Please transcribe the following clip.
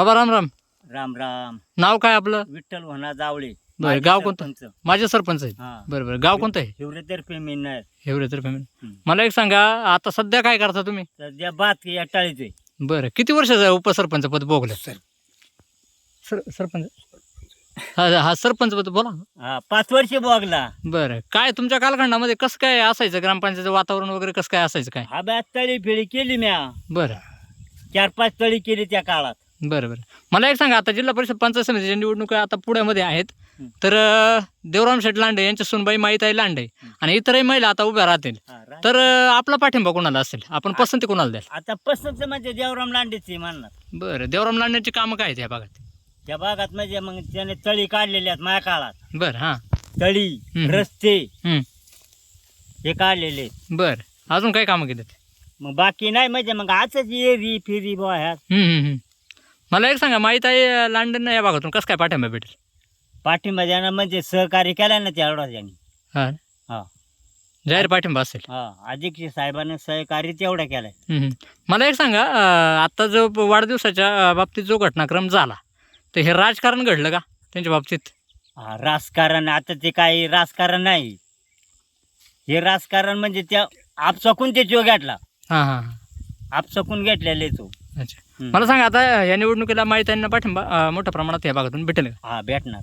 बाबा राम राम. राम राम. नाव काय आपलं? विठ्ठल म्हणा जावळे. बरं, गाव कोणतं? सरपंच. माझे सरपंच आहेत. हा. बरं बरं. गाव कोणतं आहे? हिवरेतर्फे मिळणार एवढे तर फॅमिली हं. मला एक सांगा आता सध्या काय करता तुम्ही? सध्या बात या टाळीचे. बरं. किती वर्षाचं उपसरपंच पद भोगलं? सर सरपंच? हा हा सरपंच पद बोला. हा पाच वर्ष बघला बरं. काय तुमच्या कालखंडामध्ये कसं काय असायचं? ग्रामपंचायतीचं वातावरण वगैरे कसं काय असायचं काय? हा बॅत तळी फिळी केली म्या. बरं. चार पाच तळी केली त्या काळात. बरं बरं. मला एक सांगा आता जिल्हा परिषद पंचायत समितीच्या निवडणुका आता पुण्यामध्ये आहेत. तर देवराम शेठ लांडे यांच्या सुनबाई माईताई लांडे. आणि इतरही महिला आता उभ्या राहतील. तर आपला पाठिंबा कोणाला असेल? आपण पसंती कोणाला द्याल? आता पसंत म्हणजे देवराम लांडेचे म्हणणार. बरं देवराम लांडेची कामं काय आहेत या भागात? त्या भागात म्हणजे मग त्याने तळी काढलेल्या आहेत माझ्या काळात. बरं हां. तळी हम्म. रस्ते. हं. हे काढलेले आहेत. बरं अजून काय कामं केलेत मग बाकी नाही म्हणजे मग आजच येरी फिरी बुवा हं, हं, हं. मला एक सांगा माईताई लांडेंना या भागातून कसं काय पाठिंबा भेटेल? पाठिंबा द्यानं म्हणजे सहकार्य केलं ना त्या त्यांनी हां. हा. जाहीर पाठिंबा असेल. हा अध्यक्ष साहेबांनी सहकार्य तेवढं केलंय. मला एक सांगा अं, आता जो वाढदिवसाच्या बाबतीत जो घटनाक्रम झाला तर हे राजकारण घडलं का त्यांच्या बाबतीत? हा, राजकारण आता ते काही राजकारण नाही. हे राजकारण म्हणजे त्या आपसकून ते जो घेतला हां हां हां. आपसकून घेतलेले तो. अच्छा. मला सांगा आता या निवडणुकीला माहिती त्यांना पाठिंबा अं, मोठ्या प्रमाणात या भागातून भेटेल का? हा भेटणार.